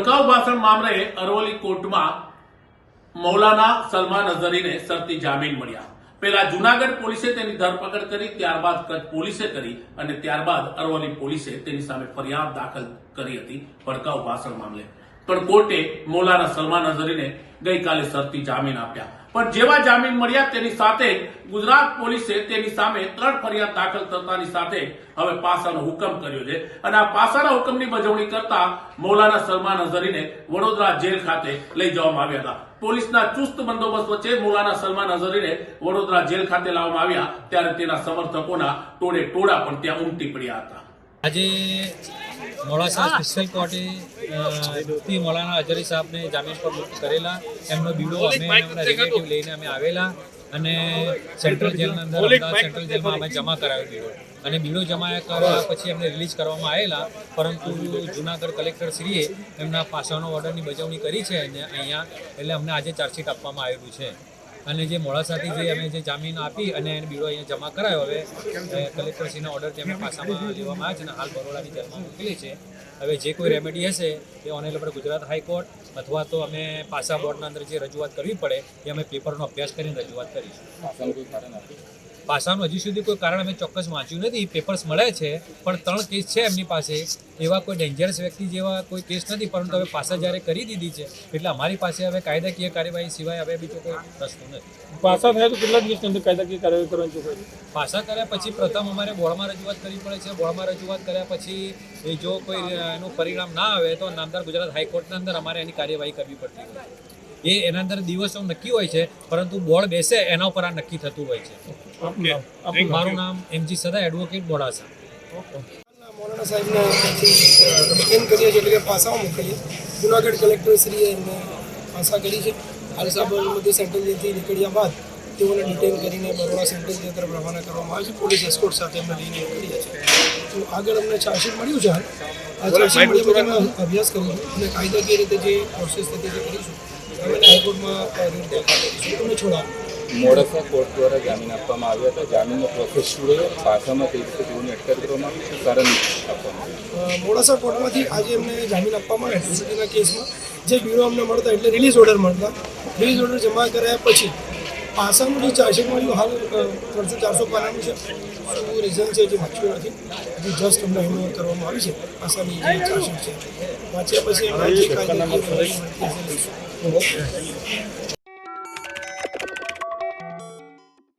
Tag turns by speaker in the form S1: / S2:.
S1: ભડકાઉ ભાષણ મામલે અરવલ્લી કોર્ટમાં મૌલાના સલમાન અઝહરીને શરતી જામીન મળ્યા. પહેલા જુનાગઢ પોલીસે તેની ધરપકડ કરી, ત્યારબાદ કચ્છ પોલીસે કરી અને ત્યારબાદ અરવલ્લી પોલીસે તેની સામે ફરિયાદ દાખલ કરી હતી ભડકાઉ ભાષણ મામલે. પણ કોર્ટે મૌલાના સલમાન અઝહરીને ગઈકાલે શરતી જામીન આપ્યા. પણ જેવા જામીન મળ્યા તેની સાથે ગુજરાત પોલીસે તેની સામે ત્રણ ફરિયાદ દાખલ કરતાની સાથે હવે પાસાનો હુકમ કર્યો છે. અને આ પાસાના હુકમની બજવણી કરતા મૌલાના સલમાન અઝહરીને વડોદરા જેલ ખાતે લઈ જવામાં આવ્યા હતા. પોલીસના ચુસ્ત બંદોબસ્ત વચ્ચે મૌલાના સલમાન અઝહરીને વડોદરા જેલ ખાતે લાવવામાં આવ્યા. ત્યારે તેના સમર્થકોના ટોળે ટોળા પણ ત્યાં ઉમટી પડ્યા હતા.
S2: આજે મોડાસા સ્પેશિયલ કોર્ટે મુફ્તી મૌલાના અજરી સાહેબને જામીન પર મુક્ત કરેલા. એમનો બીડો અમે એમના રિલેટિવ લઈને અમે આવેલા અને સેન્ટ્રલ જેલના અંદર અમદાવાદ સેન્ટ્રલ જેલમાં અમે જમા કરાવ્યો બીડો અને બીડો જમા કર્યા પછી એમને રિલીઝ કરવામાં આવેલા. પરંતુ જુનાગઢ કલેક્ટર શ્રીએ એમના પાસાનો ઓર્ડરની બજવણી કરી છે અને અહીંયા એટલે અમને આજે ચાર્જશીટ આપવામાં આવેલું છે. અને જે મોડાસાથી જે અમે જે જામીન આપી અને એને બીડો અહીંયા જમા કરાયો હવે કલેક્ટરશ્રીનો ઓર્ડર જે અમે પાસામાં લેવામાં આવ્યા છે અને હાલ બરોડાની જેલમાં મોકલી છે. હવે જે કોઈ રેમેડી હશે તે ઓનલાઈન આપણે ગુજરાત હાઈકોર્ટ અથવા તો અમે પાસા બોર્ડના અંદર જે રજૂઆત કરવી પડે, એ અમે પેપરનો અભ્યાસ કરીને રજૂઆત કરીશું. પાસાનું હજી સુધી કોઈ કારણ અમે ચોક્કસ વાંચ્યું નથી પેપર્સ મળે છે પણ ત્રણ કેસ છે એમની પાસે એવા કોઈ ડેન્જરસ વ્યક્તિ જેવા કોઈ કેસ નથી પરંતુ હવે પાસા જ્યારે કરી દીધી છે એટલે અમારી પાસે હવે કાયદાકીય કાર્યવાહી સિવાય હવે બીજો કોઈ રસ્તો નથી
S3: પાસા થયા તો કેટલા દિવસની અંદર કાયદાકીય કાર્યવાહી કરવાની છે?
S2: પાસા કર્યા પછી પ્રથમ અમારે બોર્ડમાં રજૂઆત કરવી પડે છે બોર્ડમાં રજૂઆત કર્યા પછી એ જો કોઈ એનું પરિણામ ના આવે તો નામદાર ગુજરાત હાઈકોર્ટના અંદર અમારે એની કાર્યવાહી કરવી પડતી. એ એના અંદર દિવસો નક્કી હોય છે પરંતુ બોર્ડ બેસે એના ઉપર આ નક્કી થતું હોય છે. મારું નામ એમજી સદા એડવોકેટ બોડાસા.
S4: મૌલાના સાહેબને એમ કરીએ છીએ એટલે કે પાસાઓ મોકલીએ જુનાગઢ કલેક્ટર શ્રીએ એમને પાસા કરી છે. હાલ સાબરમતી સેન્ટ્રલ જેલથી નીકળ્યા બાદ તેઓને ડિટેન કરીને બરોડા સેન્ટ્રલ જેલ તરફ રવાના કરવામાં આવે છે. પોલીસ એસ્કોર્ટ સાથે એમને લઈને નીકળીએ છીએ. તો આગળ અમને ચાર્જશીટ મળ્યું છે હાલ. આ ચાર્જશીટ મળ્યા પછી અમે અભ્યાસ કરીશું અને કાયદાકીય રીતે જે પ્રોસેસ થતી તે કરીશું. અમે હાઈકોર્ટમાં રીટ દાખલ તમને
S5: મોડાસા કોર્ટ દ્વારા જામીન આપવામાં આવ્યા હતા. જામીનનો પ્રોસેસ શું રહ્યો? પાસામાં કઈ રીતે તેઓને અટકાયત કરવામાં આવી? શું કારણ આપવામાં આવ્યું
S4: મોડાસા કોર્ટમાંથી આજે એમને જામીન આપવામાં એટ્રોસિટીના કેસમાં જે બ્યુરો અમને મળતા એટલે રિલીઝ ઓર્ડર મળતા. રિલીઝ ઓર્ડર જમા કરાયા પછી પાસાનું જે ચાર્જશીટ મળ્યું, હાલ ત્રણસો ચારસો પાનાનું છે. શું રીઝન છે જે વાંચ્યું નથી? હજી જસ્ટ અમને હેન્ડઓવર કરવામાં આવી છે આસામની જે ચાર્જશીટ છે. વાંચ્યા પછી